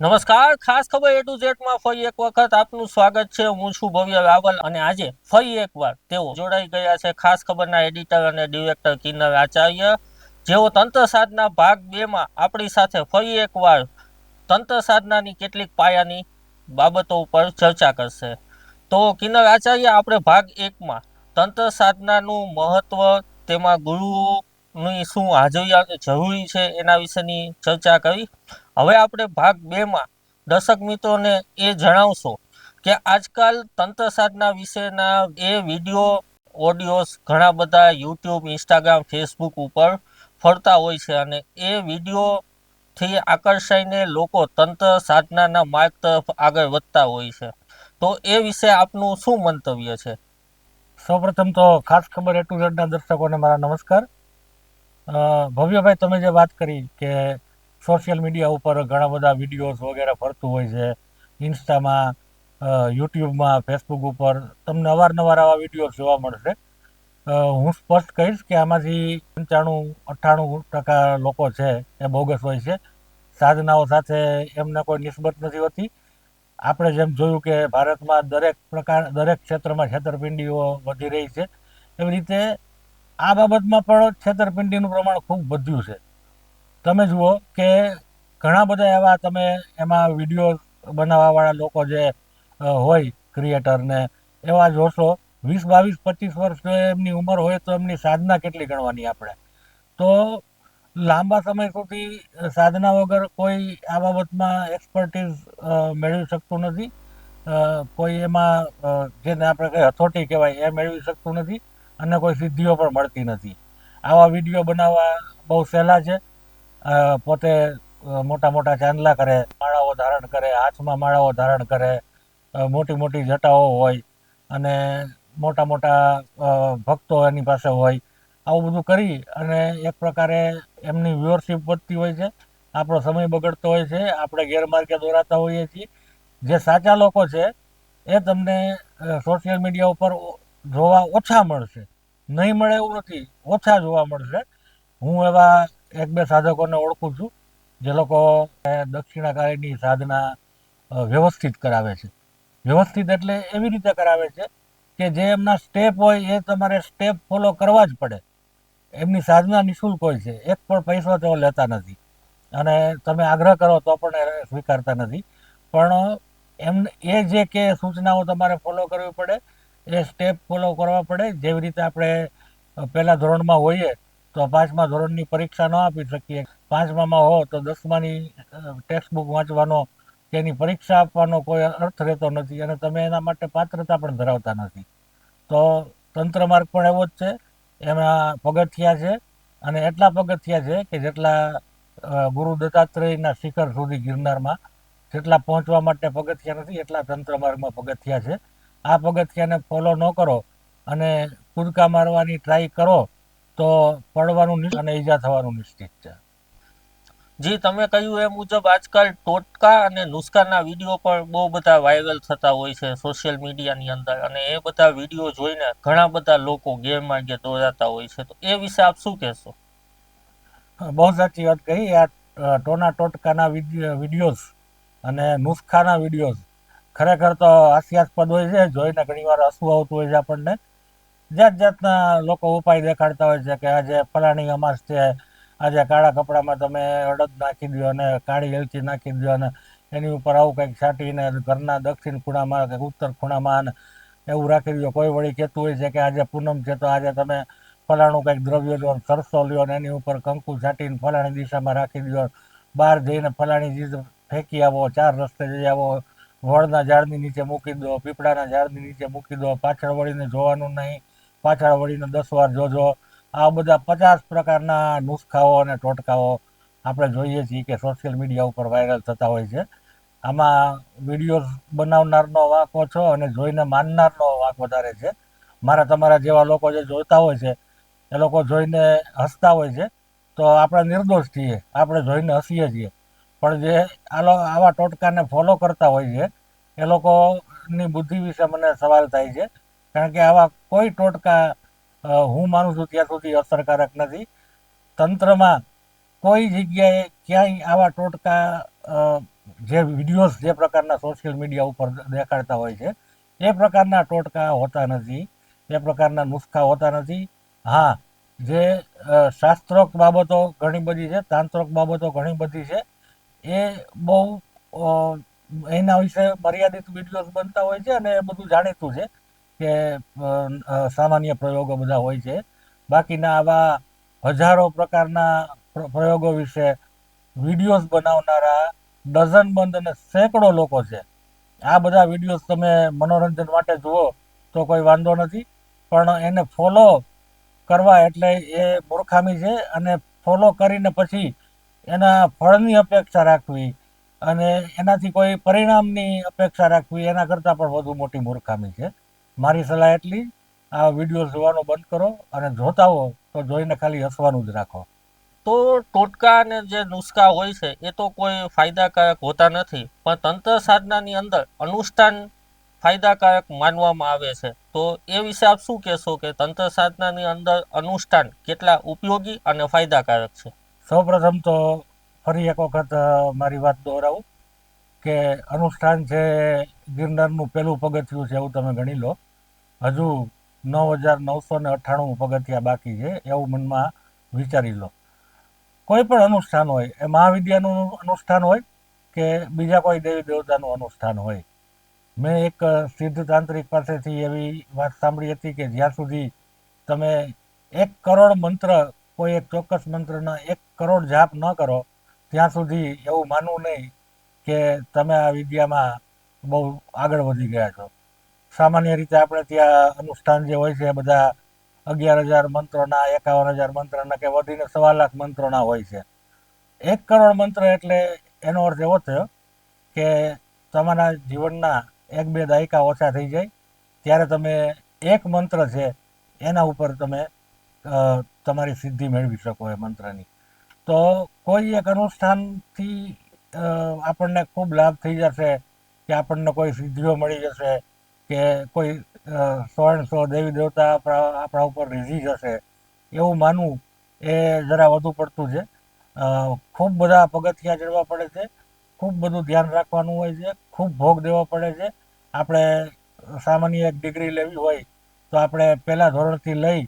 નમસ્કાર, ખાસ ખબર એ ટુ ઝેડમાં ફરી એક વખત આપનું સ્વાગત છે. હું છું ભવ્ય રાવલ અને આજે ફરી એકવાર તેઓ જોડાઈ ગયા છે ખાસ ખબરના એડિટર અને ડિરેક્ટર કિન્નર આચાર્ય. જેઓ તંત્ર સાધના ભાગ બે માં આપણી સાથે ફરી એકવાર તંત્ર સાધનાની કેટલીક પાયાની બાબતો ઉપર ચર્ચા કરશે. તો કિન્નર આચાર્ય, આપણે ભાગ એકમાં તંત્ર સાધનાનું મહત્વ, તેમાં ગુરુની શું હાજરી જરૂરી છે એના વિશેની ચર્ચા કરી. હવે આપણે ભાગ બેમાં દર્શક મિત્રોને એ જણાવશો કે આજકાલ તંત્ર સાધના વિશેના એ વીડિયો ઓડિયોઝ ઘણા બધા યુટ્યુબ ઇન્સ્ટાગ્રામ ફેસબુક ઉપર ફરતા હોય છે અને એ વિડીયોથી આકર્ષાઈને લોકો તંત્ર સાધનાના માર્ગ તરફ આગળ વધતા હોય છે. તો એ વિશે આપનું શું મંતવ્ય છે? સૌપ્રથમ તો ખાસ ખબર એ ટુ ઝેડના દર્શકોને મારા નમસ્કાર. ભવ્યભાઈ, તમે જે વાત કરી કે સોશિયલ મીડિયા ઉપર ઘણા બધા વિડીયોઝ વગેરે ફરતું હોય છે. ઇન્સ્ટામાં યુટ્યુબમાં, ફેસબુક ઉપર તમને અવારનવાર આવા વિડીયોઝ જોવા મળશે. હું સ્પષ્ટ કહીશ કે આમાંથી પંચાણું, અઠ્ઠાણું ટકા લોકો છે એ બોગસ હોય છે. સાધનાઓ સાથે એમને કોઈ નિસ્બત નથી હોતી. આપણે જેમ જોયું કે ભારતમાં દરેક પ્રકાર, દરેક ક્ષેત્રમાં છેતરપિંડીઓ વધી રહી છે. એવી રીતે આ બાબતમાં પણ છેતરપિંડીનું પ્રમાણ ખૂબ વધ્યું છે. તમે જુઓ કે ઘણા બધા એવા તમે એમાં વીડિયો બનાવવાવાળા લોકો જે હોય ક્રિએટરને એવા જોશો, વીસ, બાવીસ, પચીસ વર્ષ જો એમની ઉંમર હોય તો એમની સાધના કેટલી ગણવાની આપણે? તો લાંબા સમય સુધી સાધના વગર કોઈ આ બાબતમાં એક્સપર્ટીઝ મેળવી શકતું નથી. કોઈ એમાં જેને આપણે કહીએ હથોટી કહેવાય એ મેળવી શકતું નથી અને કોઈ સિદ્ધિઓ પણ મળતી નથી. આવા વીડિયો બનાવવા બહુ સહેલા છે. પોતે મોટા મોટા ચાંદલા કરે, માળાઓ ધારણ કરે, હાથમાં માળાઓ ધારણ કરે મોટી મોટી જટાઓ હોય અને મોટા મોટા ભક્તો એની પાસે હોય, આવું બધું કરી અને એક પ્રકારે એમની વ્યુઅરશિપ વધતી હોય છે. આપણો સમય બગડતો હોય છે. આપણે ગેરમાર્ગે દોરાતા હોઈએ છીએ. જે સાચા લોકો છે, એ તમને સોશિયલ મીડિયા ઉપર જોવા ઓછા મળશે. નહીં મળે એવું નથી. ઓછા જોવા મળશે. હું એવા એક બે સાધકોને ઓળખું છું, જે લોકો દક્ષિણાકારીની સાધના વ્યવસ્થિત કરાવે છે. વ્યવસ્થિત એટલે એવી રીતે કરાવે છે કે જે એમના સ્ટેપ હોય એ તમારે સ્ટેપ ફોલો કરવા જ પડે. એમની સાધના નિઃશુલ્ક હોય છે, એક પણ પૈસો તેઓ લેતા નથી. અને તમે આગ્રહ કરો તો પણ એ સ્વીકારતા નથી. પણ એમ, એ જે કે સૂચનાઓ તમારે ફોલો કરવી પડે, એ સ્ટેપ ફોલો કરવા પડે. જેવી રીતે આપણે પહેલાં ધોરણમાં હોઈએ તો પાંચમા ધોરણની પરીક્ષા ન આપી શકીએ. પાંચમામાં હો તો દસમાની ટેક્સ્ટ બુક વાંચવાનો કે એની પરીક્ષા આપવાનો કોઈ અર્થ રહેતો નથી અને તમે એના માટે પાત્રતા પણ ધરાવતા નથી. તો તંત્ર માર્ગ પણ એવો જ છે. એમાં પગથિયા છે અને એટલા પગથિયા છે કે જેટલા ગુરુ દત્તાત્રેયના શિખર સુધી ગિરનારમાં જેટલા પહોંચવા માટે પગથિયા નથી, એટલા તંત્ર માર્ગમાં પગથિયા છે. આ પગથિયાને ફોલો ન કરો અને કૂદકા મારવાની ટ્રાય કરો તો પડવાનું અને ઈજા થવાનું નિશ્ચિત છે. જી, તમે કહ્યું એ મુજબ આજકાલ ટોટકા અને નુસ્ખાના વીડિયો પણ બહુ બધા વાયરલ થતા હોય છે સોશિયલ મીડિયાની અંદર. અને એ બધા વીડિયો જોઈને ઘણા બધા લોકો ગેરમાર્ગે દોરાતા હોય છે. તો એ વિશે આપ શું કહેશો? બહુ સાચી વાત કહી. આ ટોના ટોટકાના વીડિયો, વિડીયોઝ અને નુસ્ખાના વિડીયોઝ ખરેખર તો હાસ્યાસ્પદ હોય છે. જોઈને ઘણીવાર હસવું આવતું હોય છે આપણને. જાત જાતના લોકો ઉપાય દેખાડતા હોય છે કે આજે ફલાણી અમાસ છે, આજે કાળા કપડામાં તમે અડદ નાખી દો અને કાળી એલચી નાખી દો અને એની ઉપર આવું કંઈક છાંટીને ઘરના દક્ષિણ ખૂણામાં કે ઉત્તર ખૂણામાં અને એવું રાખી દો કોઈ વળી કહેતું હોય છે કે આજે પૂનમ છે તો આજે તમે ફલાણું કંઈક દ્રવ્ય લો સરસો લ્યો અને એની ઉપર કંકુ છાંટીને ફલાણી દિશામાં રાખી દો બહાર જઈને ફલાણી ચીજ ફેંકી આવો, ચાર રસ્તે જઈ આવો વડના ઝાડની નીચે મૂકી દો પીપળાના ઝાડની નીચે મૂકી દો પાછળ વળીને જોવાનું નહીં. પાછળ વળીને દસ વાર જોજો. આ બધા પચાસ પ્રકારના નુસ્ખાઓ અને ટોટકાઓ આપણે જોઈએ છીએ કે સોશિયલ મીડિયા ઉપર વાયરલ થતા હોય છે. આમાં વિડીયોઝ બનાવનારનો વાંક ઓછો અને જોઈને માનનારનો વાંક વધારે છે. મારા તમારા જેવા લોકો જે જોતા હોય છે, એ લોકો જોઈને હસતા હોય છે, તો આપણે નિર્દોષ છીએ. આપણે જોઈને હસીએ છીએ. પણ જે આ લો આવા ટોટકાને ફોલો કરતા હોય છે, એ લોકોની બુદ્ધિ વિશે મને સવાલ થાય છે. કારણ કે આવા કોઈ ટોટકા હું માનું છું ત્યાં સુધી અસરકારક નથી. તંત્રમાં કોઈ જગ્યાએ ક્યાંય આવા ટોટકા જે વિડીયોઝ જે પ્રકારના સોશિયલ મીડિયા ઉપર દેખાડતા હોય છે, એ પ્રકારના ટોટકા હોતા નથી. એ પ્રકારના નુસ્ખા હોતા નથી. હા, જે શાસ્ત્રોક બાબતો ઘણી બધી છે તાંત્રોક્ત બાબતો ઘણી બધી છે, એ બહુ એના વિશે મર્યાદિત વિડીયોઝ બનતા હોય છે અને એ બધું જાણીતું છે. કે સામાન્ય પ્રયોગો બધા હોય છે. બાકીના આવા હજારો પ્રકારના પ્રયોગો વિશે વિડીયોઝ બનાવનારા ડઝન બંધ અને સેંકડો લોકો છે. આ બધા વિડીયોઝ તમે મનોરંજન માટે જુઓ તો કોઈ વાંધો નથી. પણ એને ફોલો કરવા એટલે એ મૂર્ખામી છે અને ફોલો કરીને પછી એના ફળની અપેક્ષા રાખવી અને એનાથી કોઈ પરિણામની અપેક્ષા રાખવી એના કરતાં પણ વધુ મોટી મૂર્ખામી છે. મારી સલાહ એટલી આ વીડિયો જોવાનો બંધ કરો અને જોતા હો તો જોઈને ખાલી હસવાનું જ રાખો. તો ટોટકા અને જે નુસ્ખા હોય છે એ તો કોઈ ફાયદાકારક હોતા નથી પણ તંત્ર સાધનાની અંદર અનુષ્ઠાન ફાયદાકારક માનવામાં આવે છે. તો એ વિશે આપ શું કહેશો કે તંત્ર સાધનાની અંદર અનુષ્ઠાન કેટલા ઉપયોગી અને ફાયદાકારક છે? સૌપ્રથમ તો ફરી એક વખત મારી વાત દોહરાવું. કે અનુષ્ઠાન છે ગિરનારનું પહેલું પગથિયું છે એવું તમે ગણી લો. હજુ નવ હજાર નવસો ને અઠ્ઠાણું પગથિયા બાકી છે, એવું મનમાં વિચારી લો. કોઈ પણ અનુષ્ઠાન હોય, એ મહાવિદ્યાનું અનુષ્ઠાન હોય કે બીજા કોઈ દેવી દેવતાનું અનુષ્ઠાન હોય. મેં એક સિદ્ધ તાંત્રિક પાસેથી એવી વાત સાંભળી હતી કે જ્યાં સુધી તમે એક કરોડ મંત્ર, કોઈ એક ચોક્કસ મંત્રના એક કરોડ જાપ ન કરો, ત્યાં સુધી એવું માનવું નહીં કે તમે આ વિદ્યામાં બહુ આગળ વધી ગયા છો. સામાન્ય રીતે આપણે ત્યાં અનુષ્ઠાન જે હોય છે બધા અગિયાર હજાર મંત્રોના, એકાવન હજાર મંત્રના કે વધીને સવા લાખ મંત્રોના હોય છે. એક કરોડ મંત્ર એટલે એનો અર્થ એવો થયો કે તમારા જીવનના એક બે દાયકા ઓછા થઈ જાય. ત્યારે તમે એક મંત્ર છે એના ઉપર તમે તમારી સિદ્ધિ મેળવી શકો એ મંત્રની. તો કોઈ એક અનુષ્ઠાનથી આપણને ખૂબ લાભ થઈ જશે કે આપણને કોઈ સિદ્ધિઓ મળી જશે કે કોઈ સ્વર્ણ સો દેવી દેવતા આપણા આપણા ઉપર રીઝી જશે. એવું માનવું એ જરા વધુ પડતું છે. ખૂબ બધા પગથિયા ચડવા પડે છે. ખૂબ બધું ધ્યાન રાખવાનું હોય છે. ખૂબ ભોગ દેવો પડે છે. આપણે સામાન્ય એક ડિગ્રી લેવી હોય તો આપણે પહેલા ધોરણથી લઈ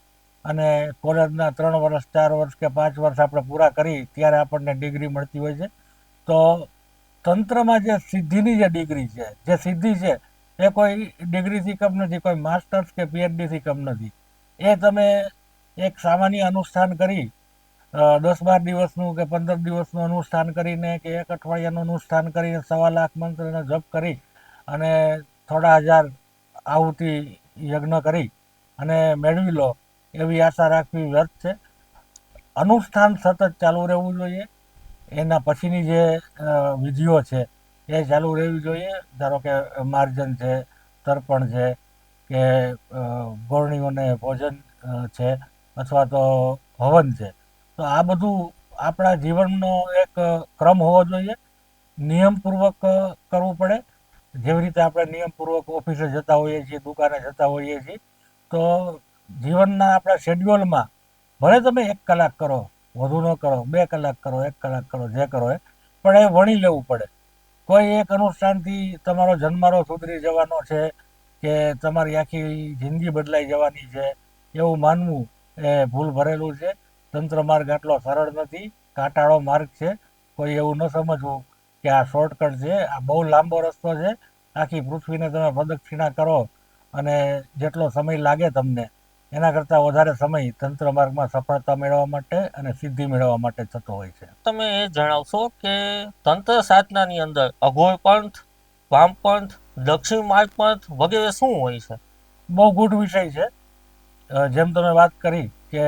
અને કોલેજના ત્રણ વર્ષ, ચાર વર્ષ કે પાંચ વર્ષ આપણે પૂરા કરી ત્યારે આપણને ડિગ્રી મળતી હોય છે. તો તંત્રમાં જે સિદ્ધિની જે ડિગ્રી છે, જે સિદ્ધિ છે, એ કોઈ ડિગ્રીથી કમ નથી, કોઈ માસ્ટર્સ કે પીએચડીથી કમ નથી. એ તમે એક સામાન્ય અનુષ્ઠાન કરી દસ બાર દિવસનું કે પંદર દિવસનું અનુષ્ઠાન કરીને કે એક અઠવાડિયાનું અનુષ્ઠાન કરીને સવા લાખ મંત્રનો જપ કરી અને થોડા હજાર આહુતિ યજ્ઞ કરી અને મેળવી લો, એવી આશા રાખવી વ્યર્થ છે. અનુષ્ઠાન સતત ચાલુ રહેવું જોઈએ. એના પછીની જે વિધિઓ છે, એ ચાલુ રહેવી જોઈએ. ધારો કે માર્જન છે, તર્પણ છે, કે ગોરણીઓને ભોજન છે, અથવા તો હવન છે. તો આ બધું આપણા જીવનનો એક ક્રમ હોવો જોઈએ. નિયમપૂર્વક કરવું પડે. જેવી રીતે આપણે નિયમપૂર્વક ઓફિસે જતા હોઈએ છીએ, દુકાને જતા હોઈએ છીએ, તો જીવનના આપણા શેડ્યુલમાં ભલે તમે એક કલાક કરો વધુ ન કરો, બે કલાક કરો, એક કલાક કરો, જે કરો એ. પણ એ વણી લેવું પડે. કોઈ એક અનુષ્ઠાનથી તમારો જન્મારો સુધરી જવાનો છે કે તમારી આખી જિંદગી બદલાઈ જવાની છે એવું માનવું એ ભૂલ ભરેલું છે. તંત્ર માર્ગ આટલો સરળ નથી, કાંટાળો માર્ગ છે. કોઈ એવું ન સમજવું કે આ શોર્ટકટ છે, આ બહુ લાંબો રસ્તો છે. આખી પૃથ્વીને તમે પ્રદક્ષિણા કરો અને જેટલો સમય લાગે તમને એના કરતાં વધારે સમય તંત્ર માર્ગમાં સફળતા મેળવવા માટે અને સિદ્ધિ મેળવવા માટે થતો હોય છે. તમે એ જણાવશો કે તંત્ર સાધનાની અંદર અઘોર પંથ વામપંથ દક્ષિણ માર્ગ પંથ વગેરે શું હોય છે? બહુ ગુડ વિષય છે. જેમ તમે વાત કરી કે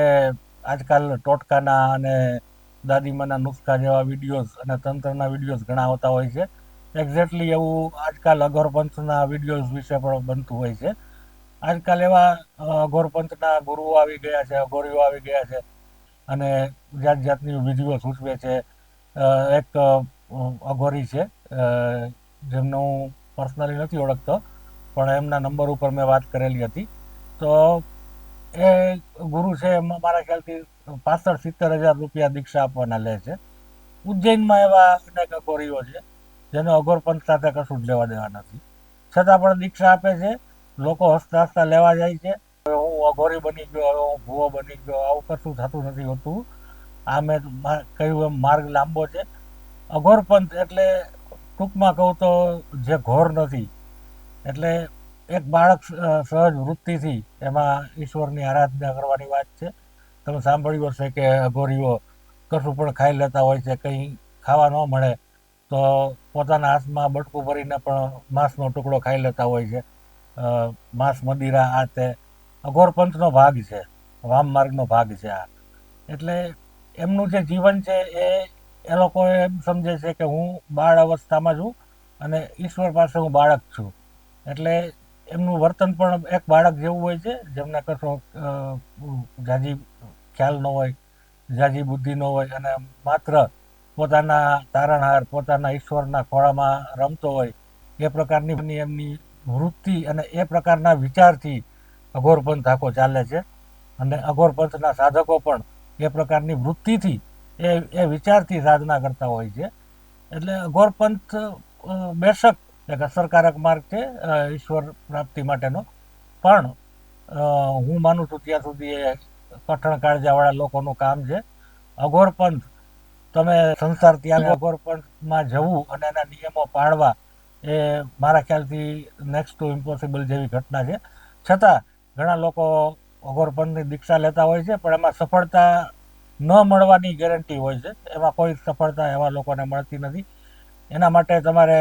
આજકાલ ટોટકાના અને દાદીમાના નુસ્ખા જેવા વિડીયોઝ અને તંત્રના વિડીયોઝ ઘણા આવતા હોય છે. એક્ઝેક્ટલી એવું આજકાલ અઘોરપંથના વિડીયોઝ વિશે પણ બનતું હોય છે. આજકાલ એવા અ, અઘોરપંથના ગુરુઓ આવી ગયા છે અઘોરીઓ આવી ગયા છે અને જાત જાતની વિધિઓ સૂચવે છે. એક અઘોરી છે જેમનો હું પર્સનલી નથી ઓળખતો પણ એમના નંબર ઉપર મેં વાત કરેલી હતી. તો એ ગુરુ છે એમાં મારા ખ્યાલથી પાસઠ સિત્તેર હજાર રૂપિયા દીક્ષા આપવાના લે છે. ઉજ્જૈનમાં એવા અનેક અઘોરીઓ છે જેને અઘોરપંથ સાથે કશું જ લેવા દેવા નથી. છતાં પણ દીક્ષા આપે છે લોકો હસતા હસતા લેવા જાય છે. હું અઘોરી બની ગયો, હવે હું ભૂવો બની ગયો આવું કશું થતું નથી હોતું. આ મેં કહ્યું એમ માર્ગ લાંબો છે. અઘોરપંથ એટલે ટૂંકમાં કહું તો જે ઘોર નથી, એટલે એક બાળક સહજ વૃત્તિથી એમાં ઈશ્વરની આરાધના કરવાની વાત છે. તમે સાંભળ્યું હશે કે અઘોરીઓ કશું પણ ખાઈ લેતા હોય છે, કંઈ ખાવા ન મળે, તો પોતાના હાથમાં બટકું ભરીને પણ માંસનો ટુકડો ખાઈ લેતા હોય છે. માંસ મદિરા આ તે. અઘોરપંથનો ભાગ છે. વામ માર્ગનો ભાગ છે આ. એટલે એમનું જે જીવન છે એ એ લોકો એમ સમજે છે કે હું બાળ અવસ્થામાં છું અને ઈશ્વર પાસે હું બાળક છું. એટલે એમનું વર્તન પણ એક બાળક જેવું હોય છે, જેમને કશો જાજી ખ્યાલ ન હોય, જાજી બુદ્ધિ ન હોય અને માત્ર પોતાના તારણહાર, પોતાના ઈશ્વરના ખોળામાં રમતો હોય, એ પ્રકારની એમની વૃત્તિ અને એ પ્રકારના વિચારથી અઘોરપંથ આખો ચાલે છે. અને અઘોરપંથના સાધકો પણ એ પ્રકારની વૃત્તિથી, એ એ વિચારથી સાધના કરતા હોય છે. એટલે અઘોરપંથ બેશક એક અસરકારક માર્ગ છે ઈશ્વર પ્રાપ્તિ માટેનો. પણ હું માનું છું ત્યાં સુધી એ કઠણ કાળજાવાળા લોકોનું કામ છે. અઘોરપંથ તમે સંસાર ત્યાગ અઘોરપંથમાં જવું અને એના નિયમો પાળવા એ મારા ખ્યાલથી નેક્સ્ટ ટુ ઇમ્પોસિબલ જેવી ઘટના છે. છતાં ઘણા લોકો અઘોરપંથની દીક્ષા લેતા હોય છે, પણ એમાં સફળતા ન મળવાની ગેરંટી હોય છે. એમાં કોઈ સફળતા એવા લોકોને મળતી નથી. એના માટે તમારે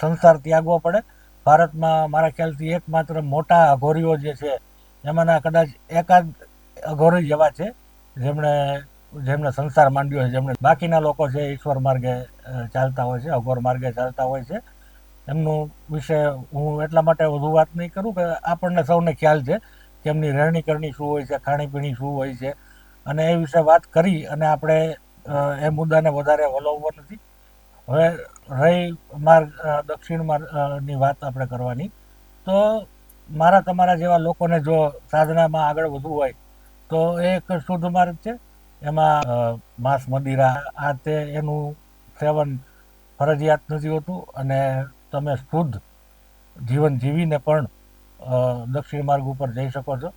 સંસાર ત્યાગવો પડે. ભારતમાં મારા ખ્યાલથી એકમાત્ર મોટા અઘોરીઓ જે છે, એમાંના કદાચ એકાદ અઘોરી જેવા છે, જેમણે જેમણે સંસાર માંડ્યો છે જેમણે બાકીના લોકો છે ઈશ્વર માર્ગે ચાલતા હોય છે, અઘોર માર્ગે ચાલતા હોય છે, એમનું વિશે હું એટલા માટે વધુ વાત નહીં કરું કે આપણને સૌને ખ્યાલ છે કે એમની રહેણી કરણી શું હોય છે ખાણીપીણી શું હોય છે. અને એ વિશે વાત કરી અને આપણે એ મુદ્દાને વધારે વલોવવો નથી. હવે રહી માર્ગ દક્ષિણ માર્ગની વાત આપણે કરવાની. તો મારા તમારા જેવા લોકોને જો સાધનામાં આગળ વધવું હોય, તો એ એક શુદ્ધ માર્ગ છે. એમાં માંસ મદિરા, આ તે એનું સેવન ફરજિયાત નથી હોતું અને તમે શુદ્ધ જીવન જીવીને પણ દક્ષિણ માર્ગ ઉપર જઈ શકો છો.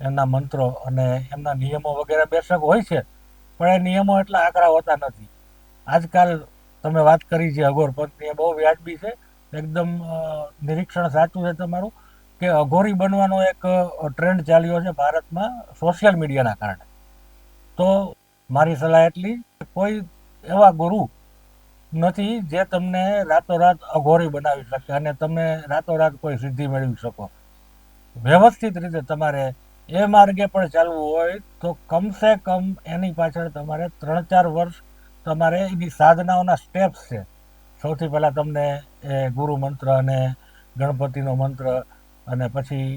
એમના મંત્રો અને એમના નિયમો વગેરે બેશક હોય છે, પણ એ નિયમો એટલા આકરા હોતા નથી. આજકાલ તમે વાત કરી છે અઘોર પંથની, એ બહુ વ્યાજબી છે. એકદમ નિરીક્ષણ સાચું છે તમારું કે અઘોરી બનવાનો એક ટ્રેન્ડ ચાલ્યો છે ભારતમાં સોશિયલ મીડિયાના કારણે. તો મારી સલાહ એટલી કોઈ એવા ગુરુ નથી જે તમને રાતોરાત અઘોરી બનાવી શકે અને તમે રાતોરાત કોઈ સિદ્ધિ મેળવી શકો. વ્યવસ્થિત રીતે તમારે એ માર્ગે પણ ચાલવું હોય તો કમસે કમ એની પાછળ તમારે ત્રણ ચાર વર્ષ તમારે એની સાધનાઓના સ્ટેપ્સ છે. સૌથી પહેલાં તમને એ ગુરુ મંત્ર અને ગણપતિનો મંત્ર અને પછી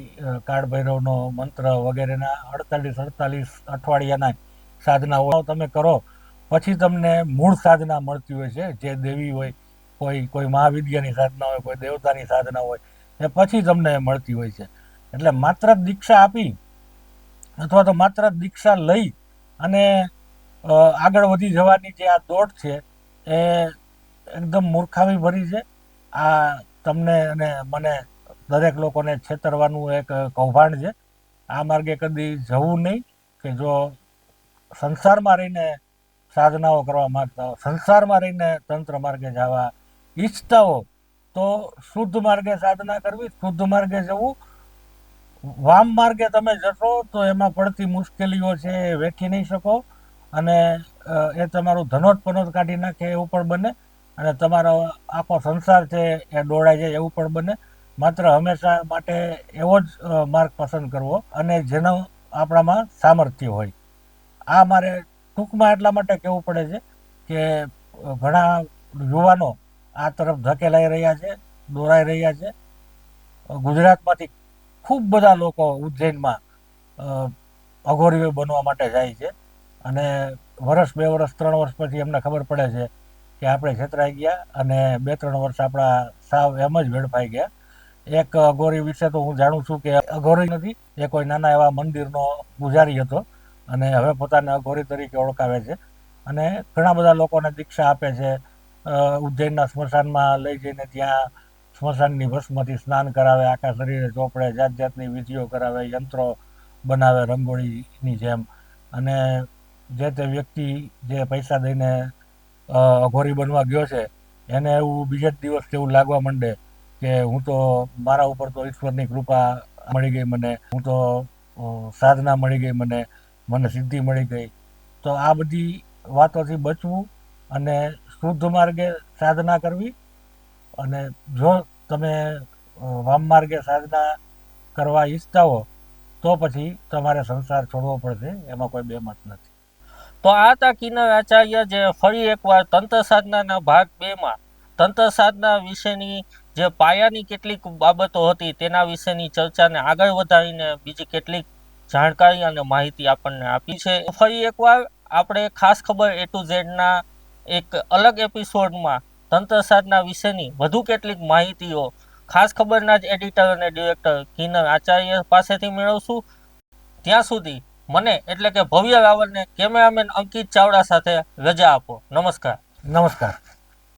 કાળભૈરવનો મંત્ર વગેરેના અડતાલીસ અડતાલીસ અઠવાડિયાના સાધનાઓ તમે કરો. પછી તમને મૂળ સાધના મળતી હોય છે, જે દેવી હોય, કોઈ કોઈ મહાવિદ્યાની સાધના હોય, કોઈ દેવતાની સાધના હોય, એ પછી તમને મળતી હોય છે. એટલે માત્ર દીક્ષા આપી અથવા તો માત્ર દીક્ષા લઈ અને આગળ વધી જવાની જે આ દોડ છે, એ એકદમ મૂર્ખાવી ભરી છે. આ તમને અને મને દરેક લોકોને છેતરવાનું એક કૌભાંડ છે. આ માર્ગે કદી જવું નહીં કે જો સંસારમાં રહીને સાધનાઓ કરવા માંગતા હો સંસારમાં રહીને તંત્ર માર્ગે જવા, ઈચ્છતા હો તો શુદ્ધ માર્ગે સાધના કરવી, શુદ્ધ માર્ગે જવું. વામ માર્ગે તમે જશો તો એમાં પડતી મુશ્કેલીઓ છે એ વેઠી નહીં શકો અને એ તમારું ધનોટ પનોટ કાઢી નાખે એવું પણ બને અને તમારો આખો સંસાર છે એ દોડાઈ જાય એવું પણ બને. માત્ર હંમેશા માટે એવો જ માર્ગ પસંદ કરવો અને જેનો આપણામાં સામર્થ્ય હોય. આ મારે ટૂંકમાં એટલા માટે કહેવું પડે છે કે ઘણા યુવાનો આ તરફ ધકેલાઈ રહ્યા છે, દોરાઈ રહ્યા છે. ગુજરાતમાંથી ખૂબ બધા લોકો ઉજ્જૈનમાં અઘોરીઓ બનવા માટે જાય છે. અને વર્ષ બે વર્ષ ત્રણ વર્ષ પછી એમને ખબર પડે છે કે આપણે છેતરાઈ ગયા અને બે ત્રણ વર્ષ આપણા સાવ એમ જ વેડફાઈ ગયા. એક અઘોરી વિશે તો હું જાણું છું કે અઘોરી નથી, એ કોઈ નાના એવા મંદિરનો પૂજારી હતો. અને હવે પોતાને અઘોરી તરીકે ઓળખાવે છે. અને ઘણા બધા લોકોને દીક્ષા આપે છે. ઉજ્જૈનના સ્મશાનમાં લઈ જઈને ત્યાં સ્મશાનની ભસ્મથી સ્નાન કરાવે, આખા શરીરે ચોપડે જાત જાતની વિધિઓ કરાવે, યંત્રો બનાવે રંગોળીની જેમ. અને જે તે વ્યક્તિ જે પૈસા દઈને અઘોરી બનવા ગયો છે, એને એવું બીજે જ દિવસ એવું લાગવા માંડે કે હું તો મારા ઉપર તો ઈશ્વરની કૃપા મળી ગઈ મને, હું તો સાધના મળી ગઈ મને મને સિદ્ધિ મળી ગઈ. તો આ બધી વાતોથી બચવું અને શુદ્ધ માર્ગે સાધના કરવી અને જો તમે વામ માર્ગે સાધના કરવા ઈચ્છતા હો, તો પછી તમારે સંસાર છોડવો પડશે, એમાં કોઈ બેમત નથી. તો આ તા કિન્નર આચાર્ય જે ફરી એકવાર તંત્ર સાધનાના ભાગ બેમાં, તંત્ર સાધના વિશેની જે પાયાની કેટલીક બાબતો હતી તેના વિશેની ચર્ચાને આગળ વધારીને બીજી કેટલીક જાણકારી અને માહિતી આપણને આપી છે. ફરી એકવાર આપણે ખાસ ખબર એ ટુ ઝેડના એક અલગ એપિસોડમાં તંત્ર સાધના વિશેની વધુ કેટલીક માહિતીઓ ખાસ ખબરના જ એડિટર અને ડિરેક્ટર કિન્નર આચાર્ય પાસેથી મેળવશું. ત્યાં સુધી મને એટલે કે ભવ્ય રાવલને કેમેરામેન અંકિત ચાવડા સાથે રજા આપો. નમસ્કાર. નમસ્કાર.